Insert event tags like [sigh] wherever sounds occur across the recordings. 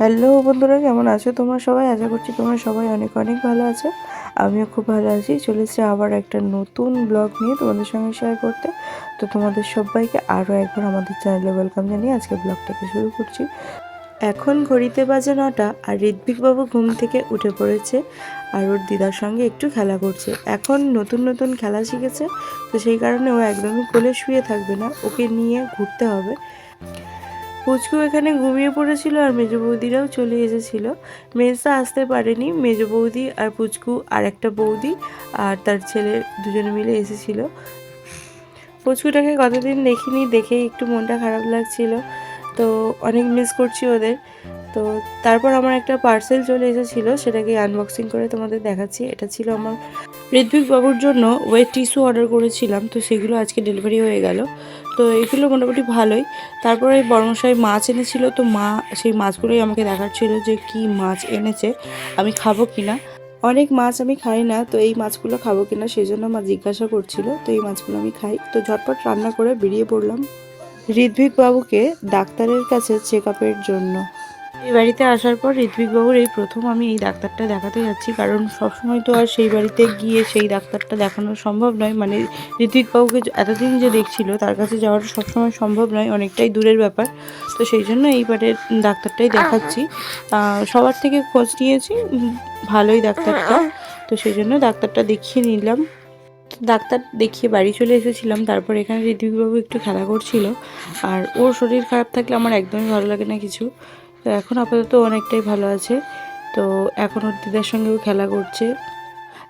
Hello বন্ধুরা, কেমন আছো তোমরা সবাই? আশা করছি তোমরা সবাই অনেক অনেক ভালো আছো। আমিও খুব ভালো আছি। চলেছি আবার একটা নতুন ব্লগ নিয়ে তোমাদের সঙ্গে শেয়ার করতে। তো তোমাদের সবাইকে আরও একবার আমাদের চ্যানেলে ওয়েলকাম জানিয়ে আজকে ব্লগটাকে শুরু করছি। এখন ঘড়িতে বাজে নটা আর ঋত্বিকবাবু ঘুম থেকে উঠে পড়েছে আর ওর দিদার সঙ্গে একটু খেলা করছে। এখন নতুন নতুন খেলা শিখেছে, তো সেই কারণে ও একদমই কোলে শুয়ে থাকবে না। ওকে নিয়ে ঘুরতে হবে। পুচকু এখানে ঘুমিয়ে পড়েছিল আর মেজ বৌদিরাও চলে এসেছিল। মেজদা আসতে পারেনি, মেজ বৌদি আর পুচকু আর একটা বৌদি আর তার ছেলে দুজনে মিলে এসেছিল। পুচকুটাকে কতদিন দেখিনি, দেখেই একটু মনটা খারাপ লাগছিল। তো অনেক মিস করছি ওদের। তো তারপর আমার একটা পার্সেল চলে এসেছিল, সেটাকে আনবক্সিং করে তোমাদের দেখাচ্ছি। এটা ছিল আমার ঋত্বিক বাবুর জন্য ওয়েট টিস্যু অর্ডার করেছিলাম, তো সেগুলো আজকে ডেলিভারি হয়ে গেল। তো এগুলো মোটামুটি ভালোই। তারপরে বর্মশাই মাছ এনেছিল, তো মা সেই মাছগুলোই আমাকে দেখাচ্ছিল যে কি মাছ এনেছে, আমি খাব কি না অনেক মাছ আমি খাই না, তো এই মাছগুলো খাব কিনা সেই জন্য মা জিজ্ঞাসা করছিল, তো এই মাছগুলো আমি খাই। তো ঝটপট রান্না করে বেরিয়ে পড়লাম। ঋদ্বিক বাবুকে ডাক্তারের কাছে চেক আপের জন্য। এই বাড়িতে আসার পর ঋত্বিক বাবুর এই প্রথম আমি এই ডাক্তারটা দেখাতে যাচ্ছি, কারণ সবসময় তো আর সেই বাড়িতে গিয়ে সেই ডাক্তারটা দেখানো সম্ভব নয়। মানে ঋত্বিক বাবুকে এতদিন যে দেখছিল, তার কাছে যাওয়াটা সবসময় সম্ভব নয়, অনেকটাই দূরের ব্যাপার। তো সেই জন্য এইবারের ডাক্তারটাই দেখাচ্ছি। সবার থেকে খোঁজ নিয়েছি ভালোই ডাক্তারটা। তো সেই জন্য ডাক্তারটা দেখিয়ে নিলাম। ডাক্তার দেখিয়ে বাড়ি চলে এসেছিলাম, তারপর এখানে ঋত্বিকবাবু একটু খেলা করছিল। আর ওর শরীর খারাপ থাকলে আমার একদমই ভালো লাগে না কিছু। তো এখন আপাতত অনেকটাই ভালো আছে। তো এখন ওর দিদার সঙ্গেও খেলা করছে।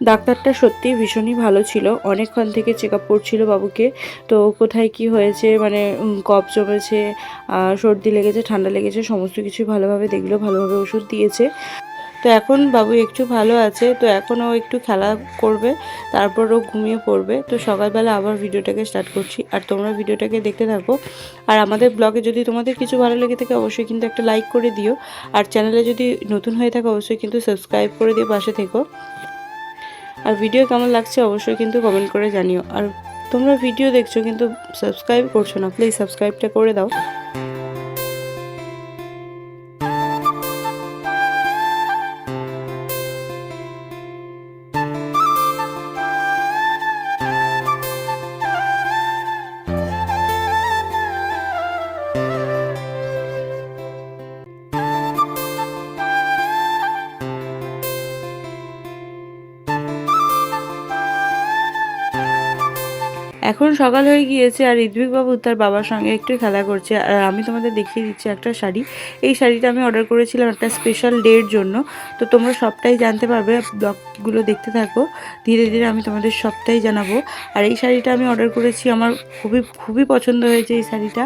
ডাক্তারটা সত্যিই ভীষণই ভালো ছিল। অনেকক্ষণ থেকে চেক আপ করছিল বাবুকে। তো কোথায় কি হয়েছে মানে কপ জমেছে সর্দি লেগেছে, ঠান্ডা লেগেছে, সমস্ত কিছুই ভালোভাবে দেখল, ভালোভাবে ওষুধ দিয়েছে। তো এখন বাবু একটু ভালো আছে, তো এখন ও একটু খেলা করবে, তারপর ও ঘুমিয়ে পড়বে। তো সকালবেলা আবার ভিডিওটাকে স্টার্ট করছি। আর তোমরা ভিডিওটাকে দেখতে থাকো। আর আমাদের ব্লগে যদি তোমাদের কিছু ভালো লেগে থাকে, অবশ্যই কিন্তু একটা লাইক করে দিও। আর চ্যানেলে যদি নতুন হয়ে থাকে, অবশ্যই কিন্তু সাবস্ক্রাইব করে দিয়ে পাশে থেকো। আর ভিডিও কেমন লাগছে, অবশ্যই কিন্তু কমেন্ট করে জানিও। আর তোমরা ভিডিও দেখছ কিন্তু সাবস্ক্রাইব করছ না প্লিজ সাবস্ক্রাইবটা করে দাও। এখন সকাল হয়ে গিয়েছে আর বাবু তার বাবার সঙ্গে একটু খেলা করছে। আর আমি তোমাদের দেখিয়ে দিচ্ছি একটা শাড়ি। এই শাড়িটা আমি অর্ডার করেছিলাম একটা স্পেশাল ডের জন্য। তো তোমরা সবটাই জানতে পারবে, ব্লগগুলো দেখতে থাকো। ধীরে ধীরে আমি তোমাদের সবটাই জানাব। আর এই শাড়িটা আমি অর্ডার করেছি, আমার খুবই খুবই পছন্দ হয়েছে এই শাড়িটা।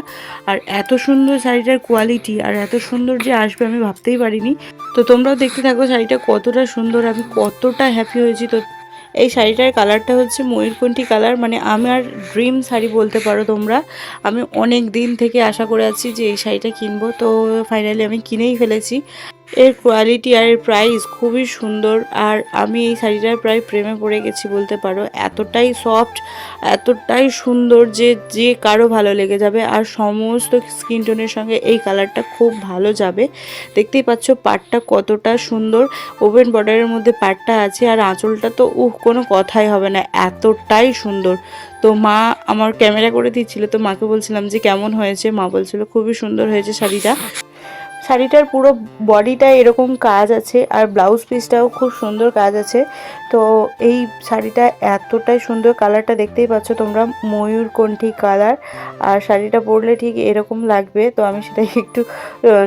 আর এত সুন্দর শাড়িটার কোয়ালিটি আর এত সুন্দর যে আসবে আমি ভাবতেই পারিনি। তো তোমরাও দেখতে থাকো শাড়িটা কতটা সুন্দর, আমি কতটা হ্যাপি হয়েছি। তো এই শাড়িটার কালারটা হচ্ছে ময়ূরকণ্ঠী কালার। মানে আমার ড্রিম শাড়ি বলতে পারো তোমরা। আমি অনেক দিন থেকে আশা করে আছি যে এই শাড়িটা কিনবো। তো ফাইনালি আমি কিনেই ফেলেছি। এর কোয়ালিটি আর এর প্রাইস খুবই সুন্দর। আর আমি এই শাড়িটার প্রায় প্রেমে পড়ে গেছি বলতে পারো। এতটাই সফট এতটাই সুন্দর যে যে কারও ভালো লেগে যাবে। আর সমস্ত স্কিন টোনের সঙ্গে এই কালারটা খুব ভালো যাবে। দেখতেই পাচ্ছ পাটটা কতটা সুন্দর। ওভেন বর্ডারের মধ্যে পাটটা আছে আর আঁচলটা তো উহ, কোনো কথাই হবে না। এতটাই সুন্দর। তো মা আমার ক্যামেরা করে দিচ্ছিল। তো মাকে বলছিলাম যে, কেমন হয়েছে? মা বলছিল, খুবই সুন্দর হয়েছে শাড়িটা। শাড়িটার পুরো বডিটা এরকম কাজ আছে আর ব্লাউজ পিসটাও খুব সুন্দর কাজ আছে। তো এই শাড়িটা এতটাই সুন্দর কালারটা দেখতেই পাচ্ছ তোমরা, ময়ূরকণ্ঠী কালার আর শাড়িটা পরলে ঠিক এরকম লাগবে। তো আমি সেটাই [laughs] একটু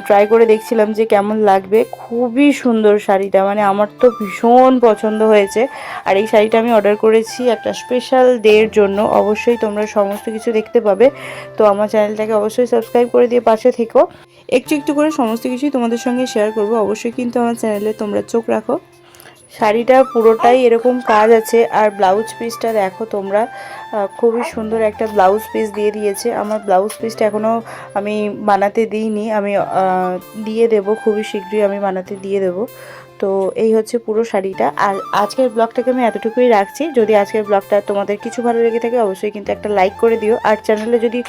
ট্রাই করে দেখছিলাম যে কেমন লাগবে। খুবই সুন্দর শাড়িটা মানে আমার তো ভীষণ পছন্দ হয়েছে। আর এই শাড়িটা আমি অর্ডার করেছি একটা স্পেশাল ডের জন্য। অবশ্যই তোমরা সমস্ত কিছু দেখতে পাবে। তো আমার চ্যানেলটাকে অবশ্যই সাবস্ক্রাইব করে দিয়ে পাশে থেকো। একটু একটু করে সমস্ত কিছুই তোমাদের সঙ্গে শেয়ার করব। অবশ্যই কিন্তু আমার চ্যানেলে তোমরা চোখ রাখো। শাড়িটা পুরোটাই এরকম কাজ আছে আর ব্লাউজ পিসটা দেখো তোমরা। খুবই সুন্দর একটা ব্লাউজ পিস দিয়ে দিয়েছে। আমার ব্লাউজ পিসটা এখনও আমি বানাতে দিইনি। আমি দিয়ে দেব। খুবই শীঘ্রই আমি বানাতে দিয়ে দেব। তো এই হচ্ছে পুরো শাড়িটা। আর আজকের ব্লগটাকে আমি এতটুকুই রাখছি। যদি আজকের ব্লগটা তোমাদের কিছু ভালো লেগে থাকে, অবশ্যই কিন্তু একটা লাইক করে দিও। আর চ্যানেলে যদি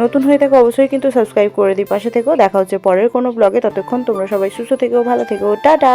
নতুন হয়ে থাকে, অবশ্যই কিন্তু সাবস্ক্রাইব করে দিই পাশে থেকেও দেখা হচ্ছে পরের কোনো ব্লগে ততক্ষণ তোমরা সবাই সুস্থ থেকেও ভালো থেকো। টাটা!